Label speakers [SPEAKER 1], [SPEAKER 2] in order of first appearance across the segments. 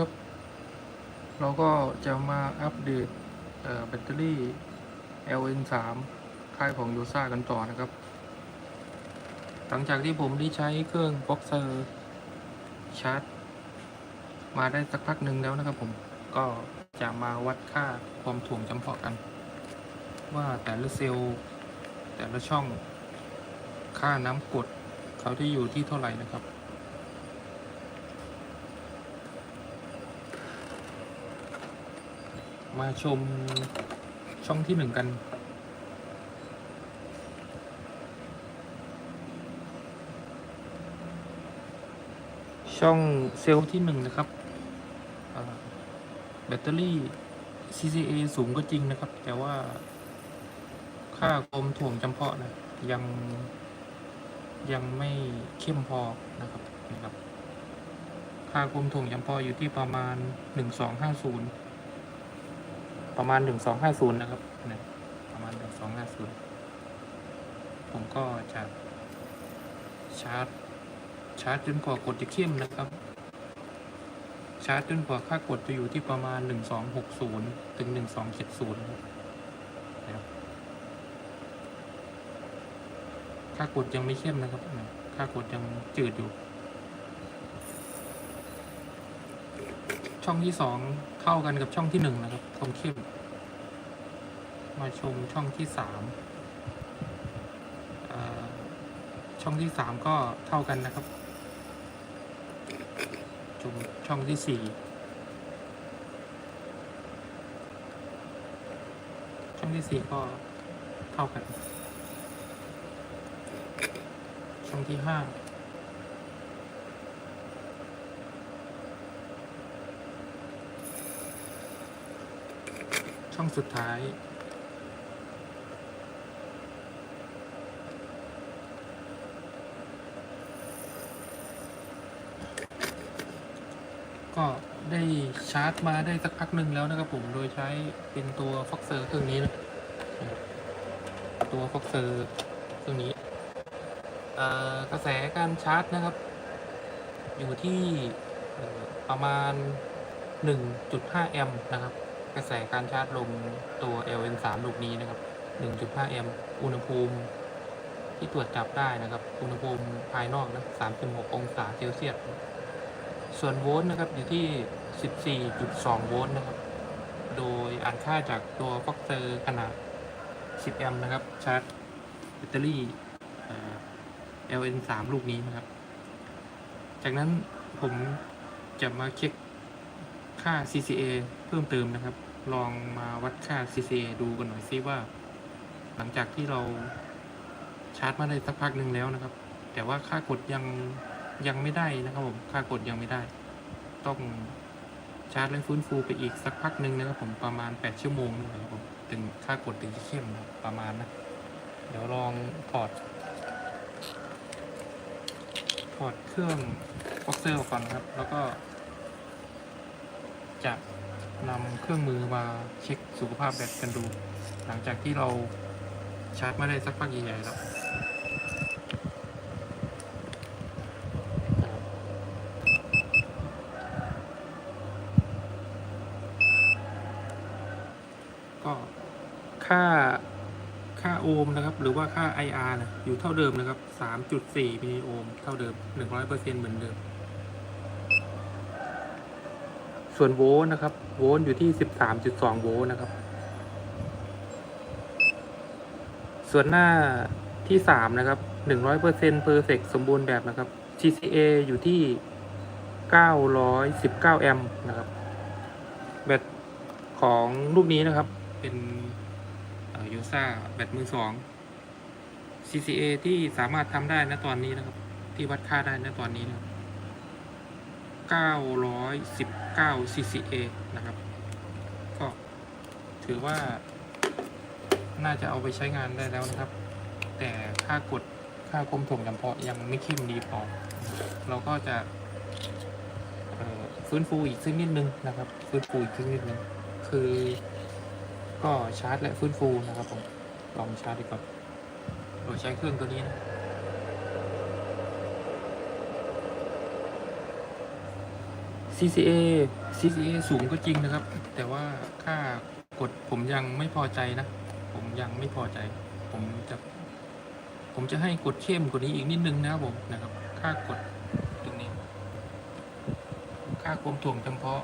[SPEAKER 1] ครับ เราก็จะมาอัปเดตแบตเตอรี่ LN3 ค่ายของ y ูซ่ากันต่อนะครับ หลังจากที่ผมได้ใช้เครื่องบ็อกเซอร์ชาร์จ มาได้สักพักหนึ่งแล้วนะครับผมก็จะมาวัดค่าความถ่วงจำเพาะกัน ว่าแต่ละเซลล์แต่ละช่องค่าน้ำกดเขาที่อยู่ที่เท่าไหร่นะครับ มาชมช่องที่หนึ่งกัน ช่องเซลล์ที่หนึ่งนะครับแบตเตอรี่ CCA สูงก็จริงนะครับ แต่ว่าค่ากลมถ่วงจำเพาะนะ ยัง ยังไม่เข้มพอนะครับนะครับ ค่ากลมถ่วงจำเพาะอยู่ที่ประมาณ 1250 ประมาณหนึ่งสองห้าศูนย์นะครับนะประมาณหนึ่งสองห้าศูนย์ผมก็จะชาร์จ ชาร์จจนกว่ากดจะเข้มนะครับ ชาร์จจนกว่าค่ากดจะอยู่ที่ประมาณหนึ่งสองหกศูนย์ถึงหนึ่งสองเจ็ดศูนย์นะครับค่ากดยังไม่เข้มนะครับค่ากดยังจืดอยู่ ช่องที่สองเท่ากันกับช่องที่หนึ่งนะครับคมเข้ม มาชมช่องที่สามช่องที่สามก็เท่ากันนะครับชมช่องที่สี่ช่องที่สี่ก็เท่ากัน ช่องที่ห้า ช่องสุดท้าย ก็ได้ชาร์จมาได้สักพักหนึ่งแล้วนะครับผม โดยใช้เป็นตัวฟ็อกเซอร์เครื่องนี้นะ ตัวฟ็อกเซอร์เครื่องนี้กระแสการชาร์จนะครับ อยู่ที่ประมาณ 1.5 แอมป์นะครับ กระแสการชาร์จลงตัว LN3 ลูกนี้นะครับ 1.5 แอมป์อุณหภูมิ ที่ตรวจจับได้นะครับ อุณหภูมิภายนอกนะ 36 องศาเซลเซียส ส่วนโวลต์นะครับอยู่ที่ 14.2 โวลต์นะครับ โดยอ่านค่าจากตัวฟ็อกเตอร์ขนาด 10 แอมป์นะครับ ชาร์จแบตเตอรี่ LN3 ลูกนี้นะครับ จากนั้นผมจะมาเช็คค่า CCA เพิ่มเติมนะครับ ลองมาวัดค่า CCA ดูกันหน่อยซิว่า หลังจากที่เราชาร์จมาได้สักพักหนึ่งแล้วนะครับ แต่ว่าค่ากดยังยังไม่ได้นะครับผมค่ากดยังไม่ได้ ต้องชาร์จและฟื้นฟูไปอีกสักพักหนึ่งนะครับผมประมาณ 8 ชั่วโมงนะครับผมถึงค่ากดถึงจะเข้มประมาณนะ เดี๋ยวลองถอดถอดเครื่องฟ็อกเซอร์ก่อนครับ แล้วก็จะ นำเครื่องมือมาเช็คสุขภาพแบตกันดู หลังจากที่เราชาร์จไมาได้สักพักใหญ่ๆแล้วก็ค่าค่าโอห์มนะครับ หรือว่าค่า IR นะอยู่เท่าเดิมนะครับ 3.4มิลลิโอห์มเท่าเดิม 100%เหมือนเดิม ส่วนโวลต์นะครับ โวลต์อยู่ที่ 13.2 โวลต์นะครับ ส่วนหน้าที่ 3 นะครับ 100% perfect สมบูรณ์แบบนะครับ CCA อยู่ที่ 919 แอมป์นะครับ แบตของรูปนี้นะครับเป็นยูซ่าแบตมือสอง CCA ที่สามารถทำได้นะตอนนี้นะครับ ที่วัดค่าได้นะตอนนี้นะครับ 9CCA นะครับ ก็ถือว่าน่าจะเอาไปใช้งานได้แล้วนะครับ แต่ค่ากดค่าคมถ่วงจำเพาะยังไม่เข้มดีพอ เราก็จะฟื้นฟูอีกสักนิดนึงนะครับ ฟื้นฟูอีกสักนิดนึง คือ ก็ชาร์จและฟื้นฟูนะครับผม ลองชาร์จดีกว่าโดยใช้เครื่องตัวนี้นะ CCA CCA สูงก็จริงนะครับ แต่ว่าค่ากดผมยังไม่พอใจนะ ผมยังไม่พอใจ ผมจะผมจะให้กดเข้มกว่านี้อีกนิดนึงนะครับผมนะครับ ค่ากดตรงนี้ ค่าความถ่วงจำเพาะ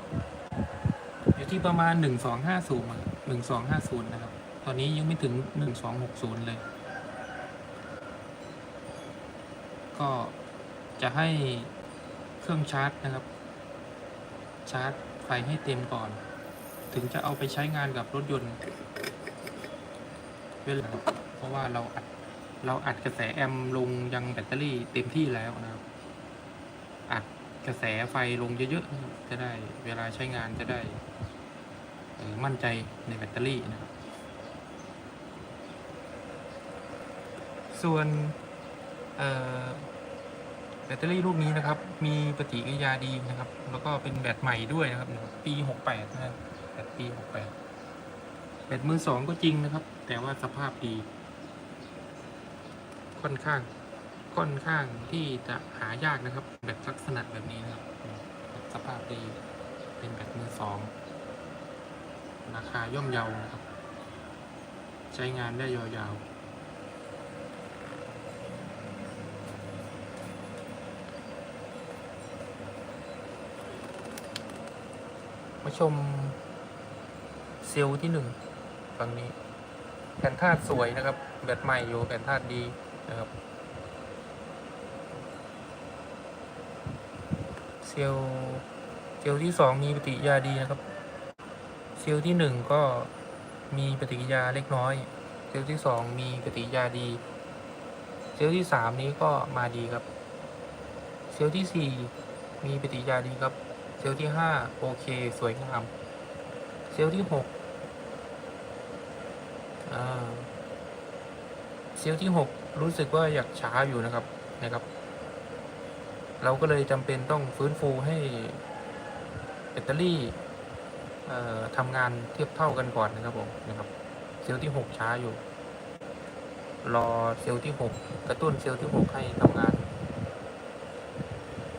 [SPEAKER 1] อยู่ที่ประมาณหนึ่งสองห้าศูนย์หนึ่งสองห้าศูนย์นะครับ ตอนนี้ยังไม่ถึงหนึ่งสองหกศูนย์เลย ก็จะให้เครื่องชาร์จนะครับ ชาร์จไฟให้เต็มก่อน ถึงจะเอาไปใช้งานกับรถยนต์เวลาเพราะว่าเราอัดเราอัดกระแสแอมป์ลงยังแบตเตอรี่เต็มที่แล้วนะครับ อัดกระแสไฟลงเยอะๆจะได้เวลาใช้งานจะได้มั่นใจในแบตเตอรี่นะครับ ส่วน แบตเตอรี่ลูกนี้นะครับ มีปฏิกิริยาดีนะครับ แล้วก็เป็นแบตใหม่ด้วยนะครับ ปี68นะแบตปี68แบตมือสองก็จริงนะครับ แต่ว่าสภาพดี ค่อนข้าง ค่อนข้างที่จะหายากนะครับ แบตลักษณะแบบนี้นะครับ สภาพดี เป็นแบตมือสองราคาย่อมเยานะครับ ใช้งานได้ยาวๆ มาชมเซลล์ที่หนึ่งฝั่งนี้แผ่นธาตุสวยนะครับ แบตใหม่อยู่แผ่นธาตุดีนะครับ เซลล์เซลล์ที่สองมีปฏิกิริยาดีนะครับ เซลล์ที่หนึ่งก็มีปฏิกิริยาเล็กน้อย เซลล์ที่สองมีปฏิกิริยาดี เซลล์ที่สามนี้ก็มาดีครับ เซลล์ที่สี่มีปฏิกิริยาดีครับ ซลล์ที่ห้าโอเค สวยงาม เซลล์ที่หกเซลล์ที่หกรู้สึกว่าอยากช้าอยู่นะครับนะครับ เราก็เลยจำเป็นต้องฟื้นฟูให้แบตเตอรี่ทำงานเทียบเท่ากันก่อนนะครับผมนะครับ เซลล์ที่หกช้าอยู่ รอเซลล์ที่หกกระตุ้นเซลล์ที่หกให้ทำงาน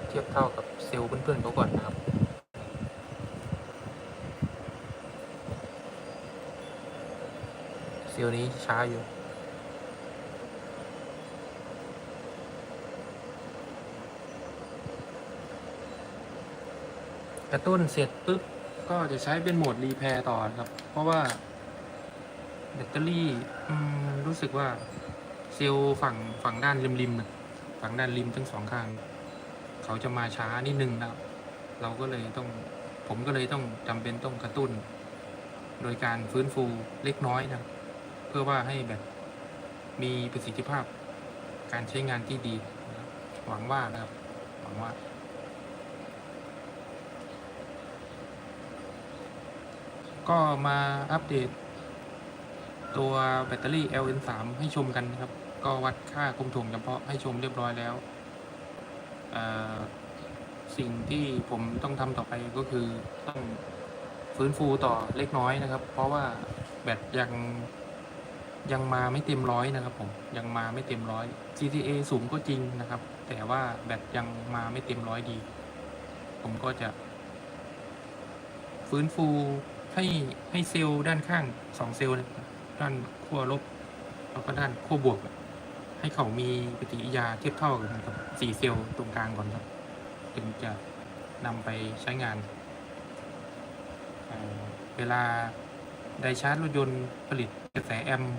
[SPEAKER 1] เทียบเท่ากับเซลล์เพื่อนๆเขาก่อนนะครับ ซลล์นี้ช้าอยู่กระตุ้นเสร็จปุ๊บ ก็จะใช้เป็นโหมดรีแพร์ต่อนะครับ เพราะว่าแบตเตอรี่รู้สึกว่าเซลล์ฝั่งฝั่งด้านริมๆน่ะฝั่งด้านริมทั้งสองข้าง เขาจะมาช้านิดนึงนะเราก็เลยต้อง ผมก็เลยต้องจำเป็นต้องกระตุ้น โดยการฟื้นฟูเล็กน้อยนะครับ พื่อว่าให้แบบมีประสิทธิภาพการใช้งานที่ดี หวังว่านะครับ หวังว่า ก็มาอัปเดต ตัวแบตเตอรี่ LN3 ให้ชมกันนะครับ ก็วัดค่าคมถ่วงจำเพาะให้ชมเรียบร้อยแล้วสิ่งที่ผมต้องทำต่อไปก็คือต้องฟื้นฟูต่อเล็กน้อยนะครับ เพราะว่าแบตยัง ยังมาไม่เต็มร้อยนะครับผมยังมาไม่เต็มร้อย CTA สูงก็จริงนะครับ แต่ว่าแบตยังมาไม่เต็มร้อยดี ผมก็จะ ฟื้นฟูให้ให้เซลล์ด้านข้างสองเซลล์เนี่ยด้านขั้วลบ แล้วก็ด้านขั้วบวก ให้เขามีปฏิกิริยาเทียบเท่ากันกับสี่เซลล์ตรงกลางก่อนครับ ถึงจะนำไปใช้งานเเวลาไดชาร์จรถยนต์ผลิตกระแสแอมป์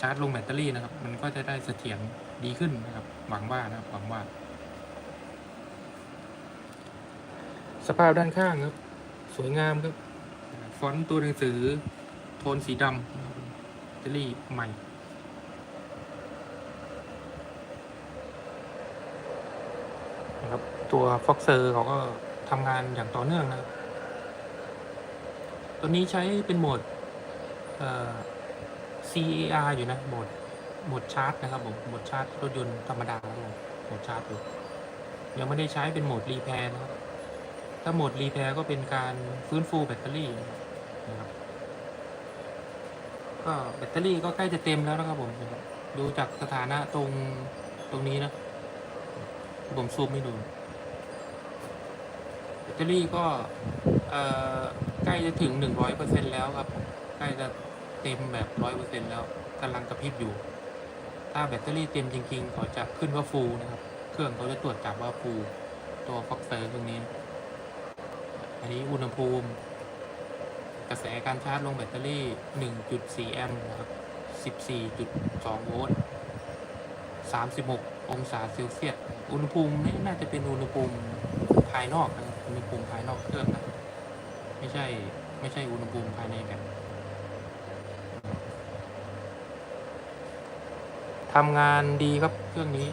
[SPEAKER 1] ชาร์จลงแบตเตอรี่นะครับ มันก็จะได้เสถียรดีขึ้นนะครับ หวังว่านะครับหวังว่า สภาพด้านข้างครับ สวยงามครับ ฟอนต์ตัวหนังสือ โทนสีดำแบตเตอรี่ใหม่นะครับตัวฟ็อกเซอร์เขาก็ทำงานอย่างต่อเนื่องนะครับ ตัวนี้ใช้เป็นโหมด เอ่อ CAR อยู่นะโหมดโหมดชาร์จนะครับผมโหมดชาร์จรถยนต์ธรรมดาครับผมโหมดชาร์จอยู่ยังไม่ได้ใช้เป็นโหมดรีแพร์นะครับถ้าโหมดรีแพร์ก็เป็นการฟื้นฟูแบตเตอรี่นะครับก็แบตเตอรี่ก็ใกล้จะเต็มแล้วนะครับผมดูจากสถานะตรงตรงนี้นะผมซูมให้ดูแบตเตอรี่ก็เอ่อใกล้จะถึงหนึ่งร้อยเปอร์เซ็นแล้วครับ ใกล้จะ เต็มแบบร้อยเปอร์เซ็นแล้วกำลังกระพริบอยู่ ถ้าแบตเตอรี่เต็มจริงๆเขาจะขึ้นว่าฟูนะครับ เครื่องเขาจะตรวจจับว่าฟูตัวฟอกเซอร์ตรงนี้ อันนี้อุณหภูมิ กระแสการชาร์จลงแบตเตอรี่ 1.4 แอมป์นะครับ 14.2 โวลต์ 36 องศาเซลเซียส อุณหภูมินี่น่าจะเป็นอุณหภูมิภายนอกนะอุณหภูมิภายนอกเครื่องนะ ไม่ใช่ไม่ใช่อุณหภูมิภายในแบต ทำงานดีครับเครื่องนี้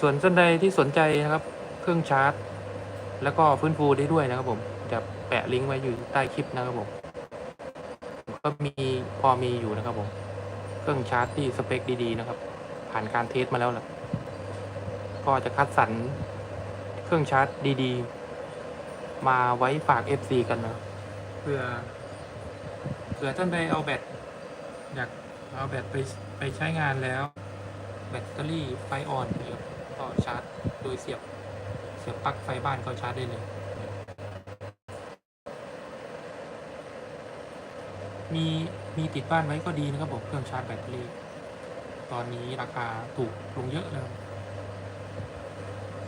[SPEAKER 1] ส่วนท่านใดที่สนใจนะครับ เครื่องชาร์จ แล้วก็ฟื้นฟูได้ด้วยนะครับ ผม จะแปะลิงก์ไว้อยู่ใต้คลิปนะครับผมก็มีพอมีอยู่นะครับ ผม เครื่องชาร์จที่สเปคดีๆนะครับ ผ่านการเทสมาแล้วล่ะก็จะคัดสรรเครื่องชาร์จดีๆ มาไว้ฝาก FC กันนะเพื่อเผื่อท่านใดเอาแบต เอาแบตไปไปใช้งานแล้ว แบตเตอรี่ไฟอ่อนเนี่ยก็ชาร์จโดยเสียบเสียบปลั๊กไฟบ้านก็ชาร์จได้เลย มีมีติดบ้านไว้ก็ดีนะครับผมเครื่องชาร์จแบตเตอรี่ ตอนนี้ราคาถูกลงเยอะแล้ว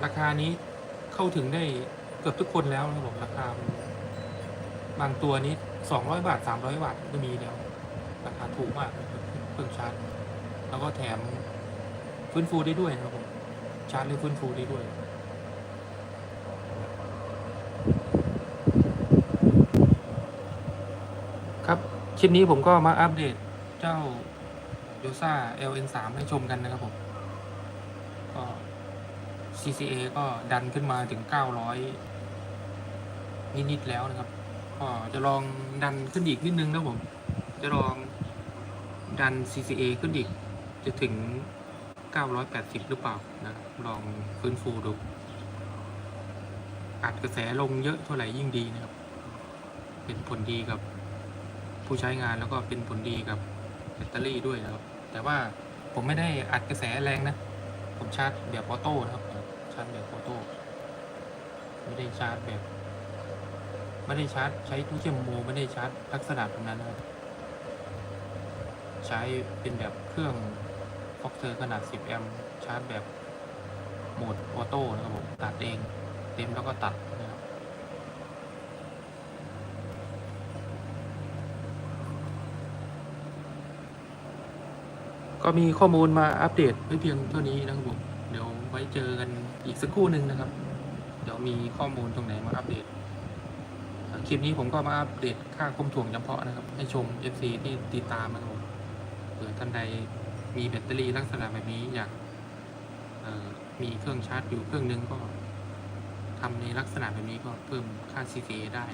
[SPEAKER 1] ราคานี้เข้าถึงได้เกือบทุกคนแล้วนะครับผมราคาบางตัวนี้สองร้อยบาทสามร้อยบาทก็มีแล้วราคาถูกมาก ครื่องชาร์จแล้วก็แถมฟื้นฟูได้ด้วยนะครับผมชาร์จหรือฟื้นฟูได้ด้วยครับคลิปนี้ผมก็มาอัปเดตเจ้า y o s a LN3 ให้ชมกันนะครับผมก็ CCA ก็ดันขึ้นมาถึง 900 นิด ๆ แล้วนะครับ ก็จะลองดันขึ้นอีกนิดนึงนะผม จะลอง ดัน CCA ขึ้นอีกจะถึง 980 หรือเปล่านะลองฟื้นฟูดู อัดกระแสลงเยอะเท่าไหร่ยิ่งดีนะครับ เป็นผลดีกับผู้ใช้งานแล้วก็เป็นผลดีกับแบตเตอรี่ด้วยนะครับ แต่ว่าผมไม่ได้อัดกระแสแรงนะ ผมชาร์จแบบออโต้นะครับ ชาร์จแบบออโต้ไม่ได้ชาร์จแบบ ไม่ได้ชาร์จใช้ตู้เชื่อมโมไม่ได้ชาร์จลักษณะแบบนั้นนะครับ ใช้เป็นแบบเครื่องฟ็อกเซอร์ขนาด 10 แอมป์ชาร์จแบบโหมดออโต้นะครับผมตัดเองเต็มแล้วก็ตัดนะครับก็มีข้อมูลมาอัปเดตไว้เพียงเท่านี้นะครับผมเดี๋ยวไว้เจอกันอีกสักครู่หนึ่งนะครับ เดี๋ยวมีข้อมูลตรงไหนมาอัปเดตคลิปนี้ผมก็มาอัปเดตค่าคมถ่วงเฉพาะนะครับ ให้ชม FC ที่ติดตามนะครับ ผื่อท่านใดมีแบตเตอรี่ลักษณะแบบนี้อยากมีเครื่องชาร์จอยู่เครื่องหนึงก็ทำในลักษณะแบบนี้ก็เพิ่มค่า CCA ได้